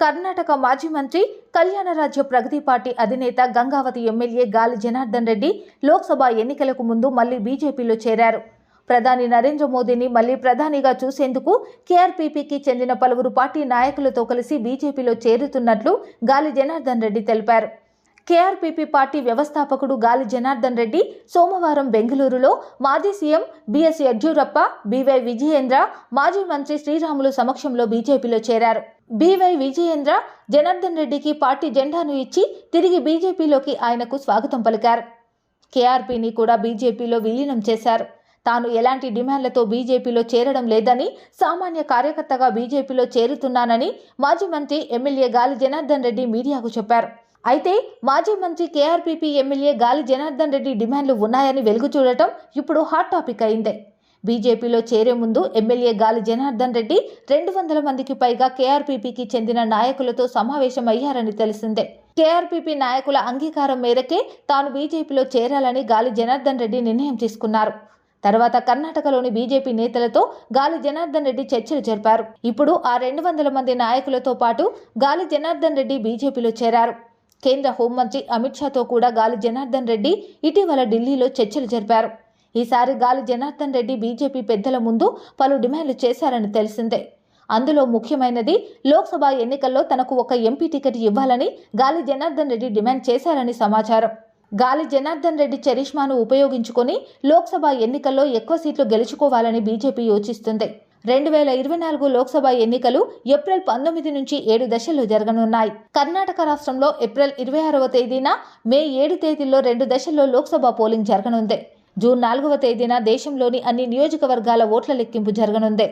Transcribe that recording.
కర్ణాటక మాజీ మంత్రి కళ్యాణరాజ్య ప్రగతి పార్టీ అధినేత గంగావతి ఎమ్మెల్యే గాలి జనార్దన్ రెడ్డి లోక్సభ ఎన్నికలకు ముందు మళ్ళీ బీజేపీలో చేరారు. ప్రధాని నరేంద్ర మోదీని మళ్ళీ ప్రధానిగా చూసేందుకు కేఆర్పీపీకి చెందిన పలువురు పార్టీ నాయకులతో కలిసి బీజేపీలో చేరుతున్నట్లు గాలి జనార్దన్ రెడ్డి తెలిపారు. కేఆర్పీపీ పార్టీ వ్యవస్థాపకుడు గాలి జనార్దన్ రెడ్డి సోమవారం బెంగళూరులో మాజీ CM BS Yediyurappa BY Vijayendra మాజీ మంత్రి శ్రీరాములు సమక్షంలో బీజేపీలో చేరారు. బీవై విజయేంద్ర జనార్దన్ రెడ్డికి పార్టీ జెండాను ఇచ్చి తిరిగి బీజేపీలోకి ఆయనకు స్వాగతం పలికారు. కేఆర్పీని కూడా బీజేపీలో విలీనం చేశారు. తాను ఎలాంటి డిమాండ్లతో బీజేపీలో చేరడం లేదని సామాన్య కార్యకర్తగా బీజేపీలో చేరుతున్నానని మాజీ మంత్రి ఎమ్మెల్యే గాలి జనార్దన్ రెడ్డి మీడియాకు చెప్పారు. అయితే మాజీ మంత్రి కేఆర్పీపీ ఎమ్మెల్యే గాలి జనార్దన్ రెడ్డి డిమాండ్లు ఉన్నాయని వెలుగు చూడటం ఇప్పుడు హాట్ టాపిక్ అయింది. బీజేపీలో చేరే ముందు ఎమ్మెల్యే గాలి జనార్దన్ రెడ్డి రెండు వందల మందికి పైగా కేఆర్పీపీకి చెందిన నాయకులతో సమావేశమయ్యారని తెలిసిందే. కేఆర్పీపీ నాయకుల అంగీకారం మేరకే తాను బీజేపీలో చేరాలని గాలి జనార్దన్ రెడ్డి నిర్ణయం తీసుకున్నారు. తర్వాత కర్ణాటకలోని బీజేపీ నేతలతో గాలి జనార్దన్ రెడ్డి చర్చలు జరిపారు. ఇప్పుడు ఆ రెండు వందల మంది నాయకులతో పాటు గాలి జనార్దన్ రెడ్డి బీజేపీలో చేరారు. కేంద్ర హోంమంత్రి అమిత్ షాతో కూడా గాలి జనార్దన్ రెడ్డి ఇటీవల ఢిల్లీలో చర్చలు జరిపారు. ఈసారి గాలి జనార్దన్ రెడ్డి బీజేపీ పెద్దల ముందు పలు డిమాండ్లు చేశారని తెలిసిందే. అందులో ముఖ్యమైనది లోక్సభ ఎన్నికల్లో తనకు ఒక ఎంపీ టికెట్ ఇవ్వాలని గాలి జనార్దన్ రెడ్డి డిమాండ్ చేశారని సమాచారం. గాలి జనార్దన్ రెడ్డి చరిష్మాను ఉపయోగించుకొని లోక్సభ ఎన్నికల్లో ఎక్కువ సీట్లు గెలుచుకోవాలని బీజేపీ యోచిస్తుంది. రెండు వేల ఇరవై నాలుగు లోక్సభ ఎన్నికలు ఏప్రిల్ పంతొమ్మిది నుంచి ఏడు దశల్లో జరగనున్నాయి. కర్ణాటక రాష్ట్రంలో ఏప్రిల్ ఇరవై ఆరవ తేదీన మే ఏడు తేదీల్లో రెండు దశల్లో లోక్సభ పోలింగ్ జరగనుంది. జూన్ నాలుగవ తేదీన దేశంలోని అన్ని నియోజకవర్గాల ఓట్ల లెక్కింపు జరగనుందే.